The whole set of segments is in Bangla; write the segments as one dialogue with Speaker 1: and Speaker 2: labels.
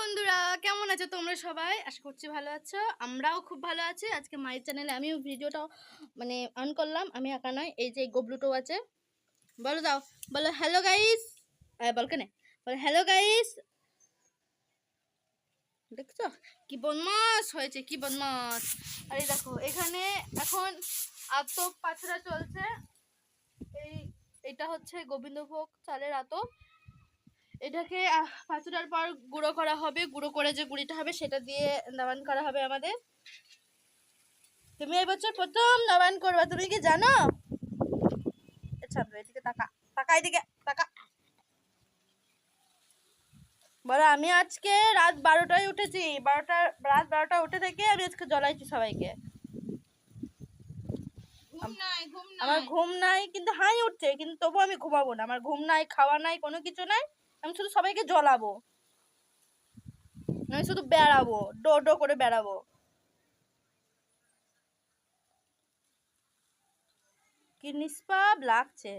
Speaker 1: বন্ধুরা, কেমন আছো তোমরা সবাই? আশা করছি ভালো আছো। আমরাও খুব ভালো আছি। আজকে মায়ের চ্যানেলে আমিও ভিডিওটা মানে অন করলাম। আমি একা নয় এই যে গোবলুটো আছে। বলো দাও, বলো হ্যালো গাইস বল কেনে? বলো হ্যালো গাইস দেখছ? কি বদমাস হয়েছে, কি বদমাস? আরে দেখো, এখানে এখন আতপ পাথরা চলছে। এই, এটা হচ্ছে গোবিন্দভোগ চালের আতপ। এটাকে পাঁচটার পর গুঁড়ো করা হবে গুঁড়ো করে যে গুঁড়িটা হবে সেটা দিয়ে নবান করা হবে আমাদের। তুমি এই বছর প্রথম নবান করবে তুমি কি জানো? এদিকে তাকা তাকা এদিকে তাকা। বলো আমি আজকে রাত বারোটায় উঠেছি বারোটা রাত বারোটা উঠে থেকে আমি আজকে জ্বলাইছি সবাইকে। আমার ঘুম নাই কিন্তু হাই উঠছে কিন্তু তবু আমি ঘুমাবো না। আমার ঘুম নাই খাওয়া নাই কোনো কিছু নাই। আমি শুধু সবাইকে জ্বলাবো। আমি শুধু বেড়াবো ডো ডো করে বেড়াবো। কি নিষ্পাপ লাগছে।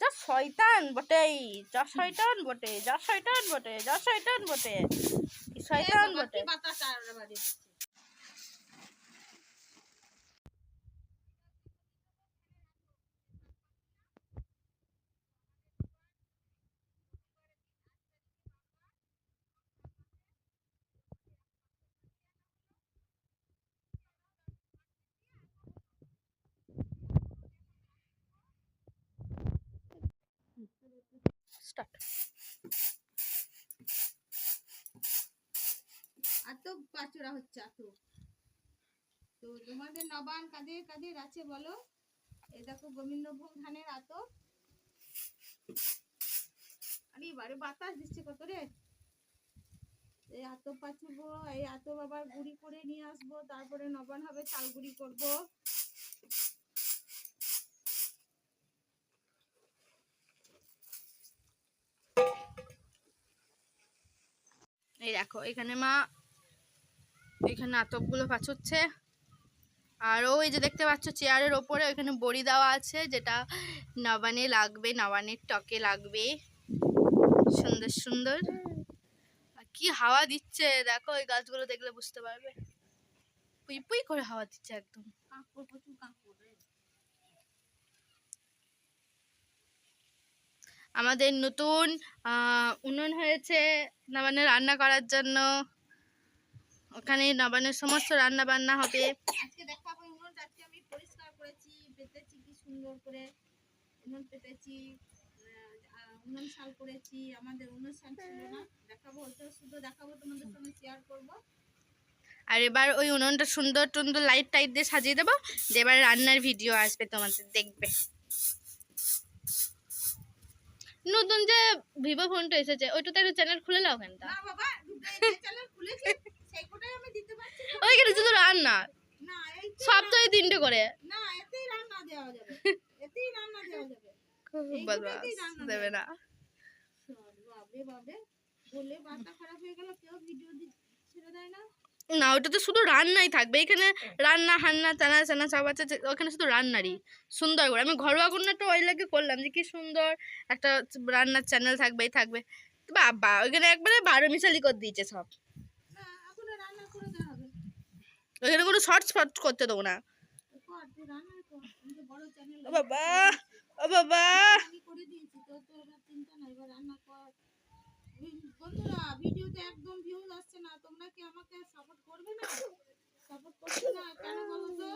Speaker 1: যা শয়তান বটেই যা শয়তান বটে যা শয়তান বটে যা শয়তান বটে শয়তান বটে। স্টার্ট
Speaker 2: হচ্ছে তো তোমাদের নবান কাদের কাদের আছে বলো? এই দেখো গোবিন্দভোগ ধানের আরে বারে বাতাস দিচ্ছে কত রে। এই আত পাচুবো এই আত বাবার গুড়ি করে নিয়ে আসব, তারপরে নবান হবে চাল গুড়ি করব।
Speaker 1: এই দেখো, এখানে মা, এখানে আতপগুলো পাছচ্ছে। আর ওই যে দেখতে পাচ্ছ, চেয়ারের ওপরে ওইখানে বড়ি দেওয়া আছে, যেটা নবানে লাগবে, নবানের টকে লাগবে। সুন্দর সুন্দর। কি হাওয়া দিচ্ছে, দেখো ওই গাছগুলো দেখলে বুঝতে পারবে। পুই পুই করে হাওয়া দিচ্ছে একদম। আমাদের নতুন উনুন হয়েছে নবানে রান্না করার জন্য। ওখানে নবান্নের সমস্ত রান্না বান্না হবে।
Speaker 2: আজকে দেখাবো উনুনটা আজকে আমি পরিষ্কার করেছি পেতেছি কি সুন্দর করে। উনুন পেতেছি আহ, আহ, উনুন শাল করেছি আমাদের উনুন শাল ছিল না। দেখাবো ওটা শুধু দেখাবো তোমাদের সঙ্গে শেয়ার করব।
Speaker 1: আর এবার ওই উনুনটা সুন্দর টুন্দর লাইট টাইট দিয়ে সাজিয়ে দেবো। এবার রান্নার ভিডিও আসবে তোমাদের দেখবে। নতুন যে ভিভো ফোনটা এসেছে ওইটাতে একটা চ্যানেল খুলে নাও কেন তা
Speaker 2: না বাবা চ্যানেল খুলেছি সেই কোটাই আমি দিতে পারছি না।
Speaker 1: ওইখানে শুধু রান্না। সপ্তাহে তিনটে করে।
Speaker 2: না এতেই রান্না দেওয়া যাবে। এতেই রান্না দেওয়া যাবে। এই
Speaker 1: বদমাস দেবে না।
Speaker 2: বাবে বাবে বলে মাথা খারাপ হয়ে গেল কেউ ভিডিও ছেড়ে দেয় না।
Speaker 1: না ওটাতে শুধু রান্নাই থাকবে। এখানে রান্না, হান্না, চানা চানা, সব আছে ওখানে শুধু রান্নারই। সুন্দর করে। আমি ঘরোয়া কন্যাটা ওই লাগে করলাম যে, কি সুন্দর একটা রান্নার চ্যানেল থাকবে, এই থাকবে। বাবা, ওইখানে একবারে বারো মিশালি করে দিয়েছে সব। ওইখানে কোনো শর্টস ফট করতে দেবো না। বাবা, ও বাবা।
Speaker 2: বন্ধুরা, ভিডিওতে একদম আসছে না তোমরা কি আমাকে সাপোর্ট করবে না সাপোর্ট করছ না কেন বলো তো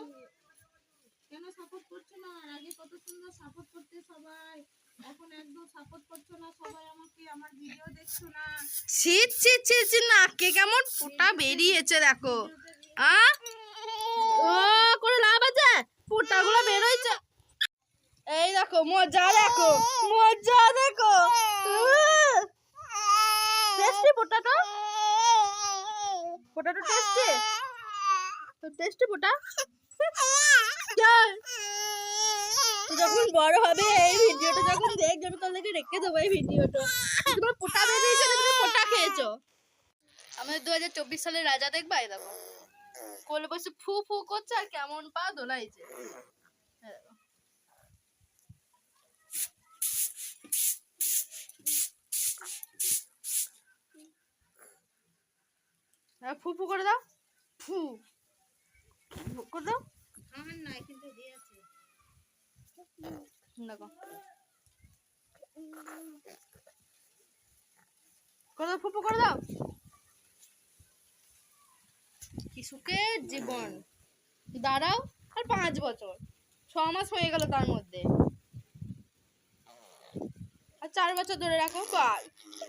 Speaker 2: কেন সাপোর্ট করছ না? আর আগে কত সুন্দর সাপোর্ট করতে সবাই। এখন একদম সাপোর্ট করছ না সবাই আমাকে আমার ভিডিও দেখছ না।
Speaker 1: ছি ছি ছি ছি নাকে কেমন ফোঁটা বেরিয়েছে দেখো। আ? ও করে লাভ আছে? ফোঁটাগুলো বেরোইছে এই দেখো মজা দেখো মজা দেখো। টেস্টি পোটাটো পোটাটো টেস্টি তো টেস্টি পোটা যখন বড় হবে, এই ভিডিওটা যখন দেখবে, আমি তাহলে রেখে দেবো এই ভিডিওটা। পোটা বেরিয়েছে, তুমি পোটা খেয়েছো। আমাদের দু হাজার চব্বিশ সালের রাজা দেখবা, এই দেখো। কোলে বসে ফু ফু করছে আর কেমন পা দোলাইছে। আর ফু ফু করে দাও। ফু করে দাও
Speaker 2: আমার নাই কিন্তু দিয়েছে
Speaker 1: দেখো। করে ফুপু, করে দাও। কি জীবন। দাঁড়াও, আর পাঁচ বছর। ছ মাস হয়ে গেল তার মধ্যে। আর চার বছর ধরে রাখো, কাল।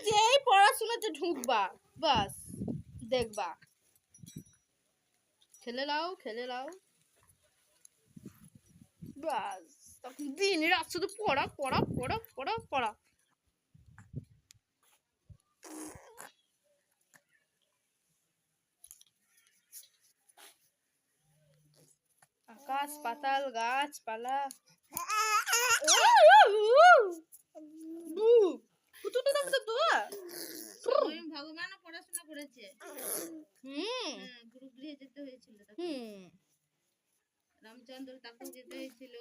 Speaker 1: যেই পড়াশোনাতে ঢুকবা, বাস, দেখবা। খেলে নাও খেলে নাও। বাস। দিন রাত শুধু পড়া পড়া পড়া পড়া পড়া। আকাশ পাতাল গাছপালা।
Speaker 2: ভগবানও পড়াশোনা করেছে
Speaker 1: হুম।
Speaker 2: হ্যাঁ, গুরুগৃহে যেতে হয়েছিল তাকে।
Speaker 1: হুম।
Speaker 2: রামচন্দ্র তাকেও যেতে হয়েছিল।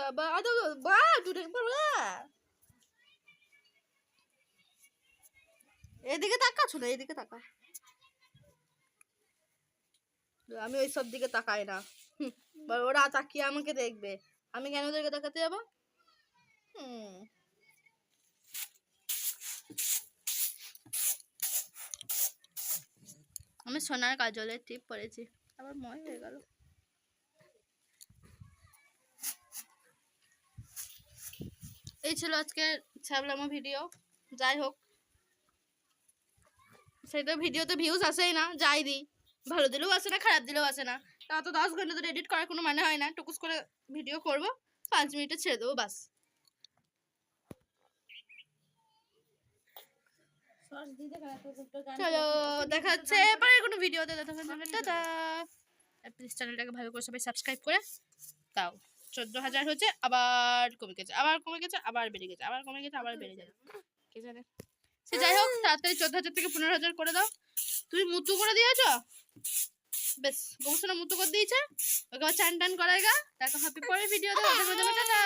Speaker 1: তা বা আদো বা দুটো বা এদিকে তাকাচ্ছ না এদিকে তাকা আমি ওই সব দিকে তাকাই না ওরা তাকিয়ে আমাকে দেখবে আমি কেন ওদেরকে তাকাতে যাব হুম আমি সোনার কাজলের টিপ পরেছি আবার ময় হয়ে গেল ছিল আজকের ছ্যাবলামো ভিডিও যাই হোক সেটা ভিডিওতে ভিউজ আসেই না, যাই দিই ভালো দিলেও আসে না, খারাপ দিলেও আসে না। তা তো দশ ঘণ্টা ধরে এডিট করার কোনো মানে হয় না, টুকুস করে ভিডিও করব, পাঁচ মিনিটে ছেড়ে দেবো, বাস। চলো দেখা হচ্ছে এবারে কোনো ভিডিওতে টাটা। প্লিজ চ্যানেলটাকে ভালো করে সবাই সাবস্ক্রাইব করে দাও। চোদ্দ হাজার হচ্ছে আবার কমে গেছে আবার কমে গেছে আবার বেড়ে গেছে আবার কমে গেছে আবার বেড়ে যাবে কে জানে? সে যাই হোক তাড়াতাড়ি চোদ্দ হাজার থেকে পনেরো হাজার করে দাও। তুমি মুতু করে দিয়েছ? বেশ গবেষণা মুতু করে দিয়েছে। ওকে আবার চান টান করায় গা। তারপর হ্যাপি ভিডিও তো। টাটা।